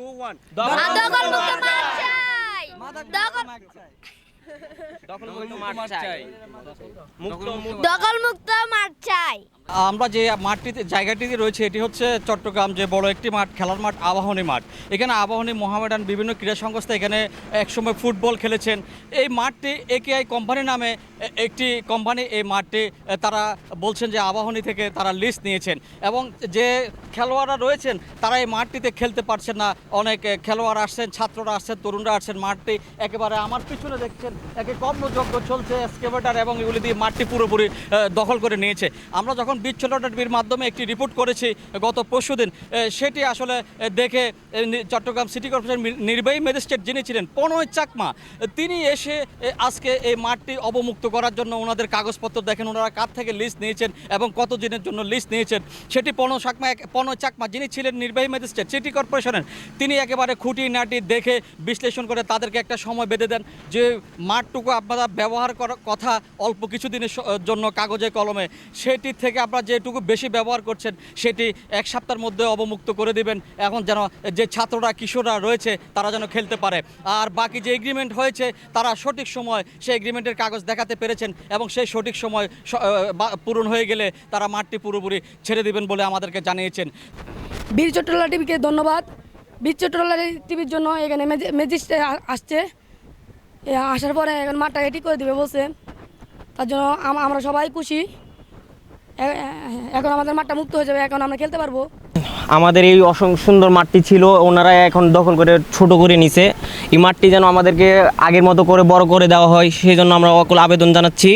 Two one দখল মুক্ত মাঠ চাই। মুক্ত দখলমুক্ত মাঠ চাই। আমরা যে মাঠটিতে জায়গাটিতে রয়েছে এটি হচ্ছে চট্টগ্রাম যে বড় একটি মাঠ খেলার মাঠ আবাহনী মাঠ। এখানে আবাহনী মোহামেডান বিভিন্ন ক্রীড়া সংস্থা এখানে একসময় ফুটবল খেলেছেন। এই মাঠটি একেআই কোম্পানি নামে একটি কোম্পানি এই মাঠটি তারা বলছেন যে আবাহনী থেকে তারা লিস্ট নিয়েছেন। এবং যে খেলোয়াড়রা রয়েছেন তারা এই মাঠটিতে খেলতে পারছেন না। অনেক খেলোয়াড় আসছেন ছাত্ররা আসছেন তরুণরা আসছেন। মাঠটি একেবারে আমার পিছনে দেখছেন একে কর্মযজ্ঞ চলছে এক্সকেভেটার এবং এগুলি দিয়ে মাঠটি পুরোপুরি দখল করে নিয়েছে। আমরা যখন বিচ টিভির মাধ্যমে একটি রিপোর্ট করেছি গত পরশুদিন এ, সেটি আসলে দেখে চট্টগ্রাম সিটি কর্পোরেশন নির্বাহী ম্যাজিস্ট্রেট যিনি ছিলেন পনয় চাকমা তিনি এসে আজকে এই মাঠটি অবমুক্ত করার জন্য ওনাদের কাগজপত্র দেখেন ওনারা কার থেকে লিস্ট নিয়েছেন এবং কত দিনের জন্য লিস্ট নিয়েছেন। সেটি পনয় চাকমা পনয় চাকমা যিনি ছিলেন নির্বাহী ম্যাজিস্ট্রেট সিটি কর্পোরেশনের তিনি একেবারে খুঁটি নাটি দেখে বিশ্লেষণ করে তাদেরকে একটা সময় বেঁধে দেন যে মাঠটুকু আপনারা ব্যবহার করার কথা অল্প কিছুদিনের জন্য কাগজে কলমে। সেটি থেকে আপনারা যেটুকু বেশি ব্যবহার করছেন, সেটি এক সপ্তাহের মধ্যে অবমুক্ত করে দিবেন। এখন যেন যে ছাত্ররা, কিশোররা রয়েছে, তারা যেন খেলতে পারে। আর বাকি যে এগ্রিমেন্ট হয়েছে, তারা সঠিক সময় সেই এগ্রিমেন্টের কাগজ দেখাতে পেরেছেন এবং সেই সঠিক সময় পূরণ হয়ে গেলে তারা মাঠটি পুরোপুরি ছেড়ে দিবেন বলে আমাদেরকে জানিয়েছেন। বীর চট্টলা টিভিকে ধন্যবাদ। বীর চট্টলা টিভির জন্য এখানে ম্যাজিস্ট্রেট আসছে। আসার পরে এখন মাঠটাকে ঠিক করে দেবে বলছে। তার জন্য আমরা সবাই খুশি। এখন আমাদের মাঠটা মুক্ত হয়ে যাবে, এখন আমরা খেলতে পারব। আমাদের এই অসংখ্য সুন্দর মাঠটি ছিল, ওনারা এখন দখল করে ছোট করে নিছে। এই মাঠটি যেন আমাদেরকে আগের মতো করে বড় করে দেওয়া হয় সেই জন্য আমরা অকল আবেদন জানাচ্ছি।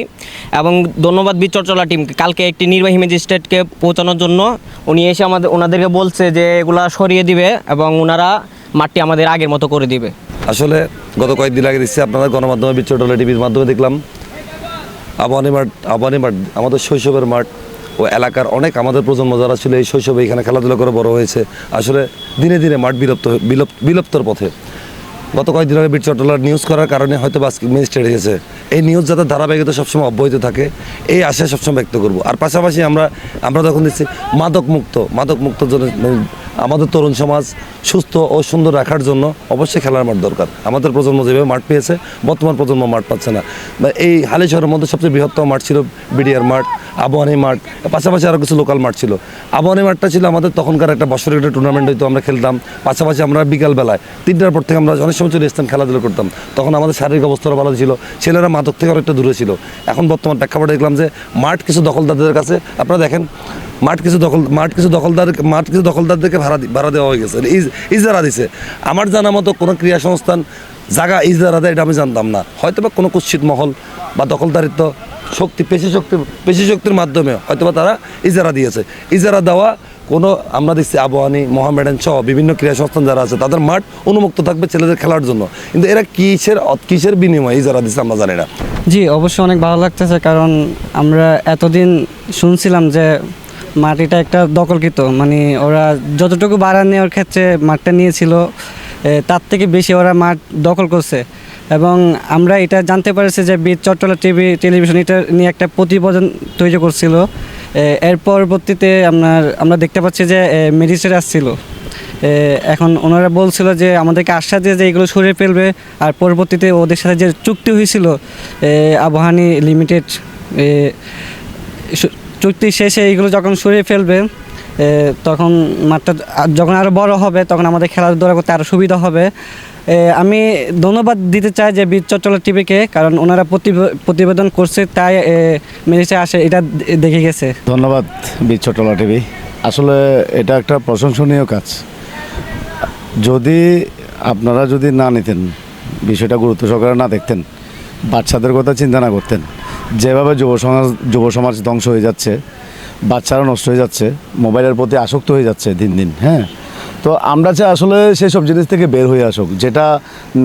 এবং ধন্যবাদ বিচর্চলা টিমকে কালকে একটি নির্বাহী ম্যাজিস্ট্রেটকে পৌঁছানোর জন্য উনি এসে আমাদের, ওনাদেরকে বলছে যে এগুলা সরিয়ে দিবে এবং ওনারা মাঠটি আমাদের আগের মতো করে দিবে। আসলে গত কয়েকদিন আগে দিচ্ছে আপনারা গণমাধ্যমে বিচ্ছটলা টিভির মাধ্যমে দেখলাম। আবাহনী মাঠ আবাহনী মাঠ, আমাদের শৈশবের মাঠ ও এলাকার অনেক আমাদের প্রজন্ম যারা ছিল এই শৈশবে এখানে খেলাধুলা করে বড় হয়েছে। আসলে দিনে দিনে মাঠ বিলুপ্ত বিলুপ্তর পথে। গত কয়েকদিন আগে বিটচটলার নিউজ করার কারণে হয়তো বা আজকে মিনিস্ট্রেট এসেছে এই নিউজ যাতে ধারাবাহিকতা সবসময় অব্যাহত থাকে, এই আশা সবসময় ব্যক্ত করব। আর পাশাপাশি আমরা আমরা তখন দিচ্ছি মাদক মুক্ত মাদক মুক্তর জন্য আমাদের তরুণ সমাজ সুস্থ ও সুন্দর রাখার জন্য অবশ্যই খেলার মাঠ দরকার। আমাদের প্রজন্ম যেভাবে মাঠ পেয়েছে, বর্তমান প্রজন্ম মাঠ পাচ্ছে না। এই হালি শহরের মধ্যে সবচেয়ে বৃহত্তম মাঠ ছিল বিডিআর মাঠ আবহানী মাঠ, পাশাপাশি আরও কিছু লোকাল মাঠ ছিল। আবহানী মাঠটা ছিল আমাদের তখনকার একটা বছরের একটা টুর্নামেন্ট হইতো, আমরা খেলতাম। পাশাপাশি আমরা বিকালবেলায় তিনটার পর থেকে আমরা অনেক সময় চলে আসতাম, খেলাধুলা করতাম। তখন আমাদের শারীরিক অবস্থাটা ভালো ছিল, ছেলেরা মাদক থেকে অনেকটা দূরে ছিল। এখন বর্তমান প্রেক্ষাপটে দেখলাম যে মাঠ কিছু দখলদারদের কাছে, আপনারা দেখেন, মাঠ কিছু দখল মাঠ কিছু দখলদার মাঠ কিছু দখলদারদেরকে ভাড়া ভাড়া দেওয়া হয়ে গেছে। ইজ- ইজারা দিছে, আমার জানা মতো কোনো ক্রীড়া সংস্থান, জায়গা ইজারা দেয়, এটা আমি জানতাম না। হয়তো বা কোনো কুৎসিত মহল বা দখলদারিত্ব, শক্তি, পেশি শক্তি, পেশি শক্তির মাধ্যমে হয়তোবা তারা ইজারা দিয়েছে। ইজারা দেওয়া, কোনো আমরা দেখছি আবহানি মোহামেডান সহ বিভিন্ন ক্রীড়া সংস্থান যারা আছে, তাদের মাঠ উন্মুক্ত থাকবে ছেলেদের খেলার জন্য। কিন্তু এরা কিসের কিসের বিনিময়ে ইজারা দিচ্ছে আমরা জানি না। জি, অবশ্যই অনেক ভালো লাগতেছে কারণ আমরা এতদিন শুনছিলাম যে মাটিটা একটা দখলকৃত মানে ওরা যতটুকু ভাড়া নেওয়ার ক্ষেত্রে মাঠটা নিয়েছিল তার থেকে বেশি ওরা মাঠ দখল করছে। এবং আমরা এটা জানতে পেরেছি যে বীর চট্টলা টিভি টেলিভিশন এটা নিয়ে একটা প্রতিবেদন তৈরি করছিল। এর পরবর্তীতে আপনার, আমরা দেখতে পাচ্ছি যে মেডিসিন আসছিল। এখন ওনারা বলছিল যে আমাদেরকে আশ্বাস দিয়ে যে এগুলো সরিয়ে ফেলবে, আর পরবর্তীতে ওদের সাথে যে চুক্তি হয়েছিল আবহানি লিমিটেড চুক্তি শেষে এইগুলো যখন সরিয়ে ফেলবে তখন মাঠটা যখন আরও বড় হবে, তখন আমাদের খেলাধুলা করতে আরও সুবিধা হবে। আমি ধন্যবাদ দিতে চাই যে বীর চট্টলা টিভিকে, কারণ ওনারা প্রতিবে- প্রতিবেদন করছে, তাই মেরেছে, আসে, এটা দেখে গেছে। ধন্যবাদ বীর ছোটলা টিভি। আসলে এটা একটা প্রশংসনীয় কাজ। যদি আপনারা যদি না নিতেন, বিষয়টা গুরুত্ব সহকারে না দেখতেন, বাচ্চাদের কথা চিন্তা না করতেন যেভাবে যুব সমাজ যুব সমাজ ধ্বংস হয়ে যাচ্ছে বাচ্চারা নষ্ট হয়ে যাচ্ছে, মোবাইলের প্রতি আসক্ত হয়ে যাচ্ছে দিন দিন হ্যাঁ? তো আমরা চাই আসলে সেই সব জিনিস থেকে বের হয়ে আসুক, যেটা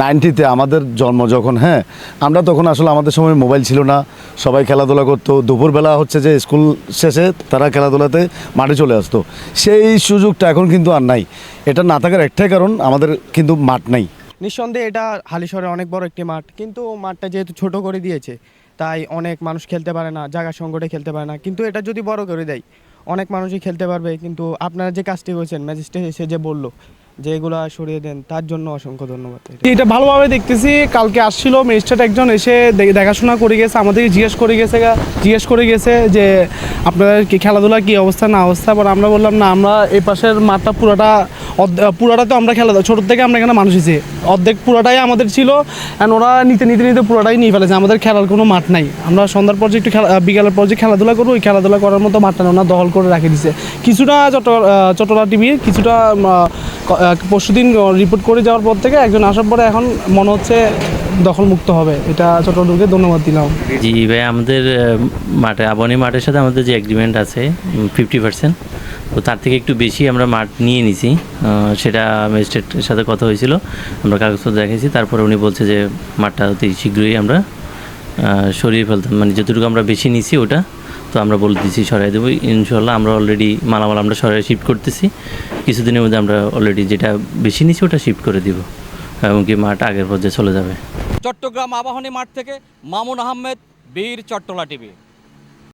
নাইনটিতে আমাদের জন্ম যখন হ্যাঁ? আমরা তখন আসলে আমাদের সময় মোবাইল ছিল না, সবাই খেলাধুলা করতো, দুপুরবেলা হচ্ছে যে স্কুল শেষে তারা খেলাধুলাতে মাঠে চলে আসতো। সেই সুযোগটা এখন কিন্তু আর নাই। এটা না থাকার একটাই কারণ, আমাদের কিন্তু মাঠ নাই। নিঃসন্দেহে এটা হালিশহরের অনেক বড় একটি মাঠ, কিন্তু মাঠটা যেহেতু ছোট করে দিয়েছে তাই অনেক মানুষ খেলতে পারে না, জায়গা সংকটে খেলতে পারে না। কিন্তু এটা যদি বড় করে দেয়, অনেক মানুষই খেলতে পারবে। কিন্তু আপনারা যে কাজটি করেছেন, ম্যাজিস্ট্রেট এসে যে বলল যে এগুলা সরিয়ে দেন, তার জন্য অসংখ্য ধন্যবাদ। এটা ভালোভাবে দেখতেছি, কালকে আসছিল, ম্যাজিস্ট্রেট একজন এসে দেখাশোনা করে গেছে আমাদেরকে জিজ্ঞেস করে গেছে জিজ্ঞেস করে গেছে যে আপনাদের কি খেলাধুলা কি অবস্থা, না অবস্থা, পর আমরা বললাম, না, আমরা এই পাশের মাঠটা পুরোটা পুরোটা তো আমরা খেলা ছোটোর থেকে আমরা এখানে মানুষ হয়েছি। অর্ধেক পুরাটাই আমাদের ছিল অ্যান্ড ওরা নিতে নিতে নিতে পুরাটাই নিয়ে ফেলেছে। আমাদের খেলার কোনো মাঠ নাই। আমরা সন্ধ্যার পর যে একটু খেলা বিকালের পর যে খেলাধুলা করব ওই খেলাধুলা করার মতো মাঠটা না, ওরা দখল করে রাখে দিছে। কিছুটা চট চট্টলা টিভি কিছুটা পরশু দিন রিপোর্ট করে যাওয়ার পর থেকে একজন আসার পরে এখন মনে হচ্ছে দখলমুক্ত হবে। এটা চট্টগ্রামকে ধন্যবাদ দিলাম। জি ভাই আমাদের মাঠে আবাহনী মাঠের সাথে আমাদের যে এগ্রিমেন্ট আছে ফিফটি পার্সেন্ট তো তার থেকে একটু বেশি আমরা মাঠ নিয়ে নিছি। সেটা ম্যাজিস্ট্রেটের সাথে কথা হয়েছিল। আমরা কাগজপত্র দেখেছি তারপরে উনি বলছে যে মাঠটা অতি শীঘ্রই আমরা সরিয়ে ফেলতাম। মানে যতটুকু আমরা বেশি নিছি ওটা, তো আমরা বলে দিচ্ছি সরাই দেবো। ইনশাল্লাহ আমরা অলরেডি মালামাল আমরা সরাই শিফট করতেছি। কিছুদিনের মধ্যে আমরা অলরেডি যেটা বেশি নিছি ওটা শিফট করে দিব, এমনকি মাঠ আগের পর্যায়ে চলে যাবে। চট্টগ্রাম আবাহনী মাঠ থেকে মামুন আহমেদ, বীর চট্টলা টিভি।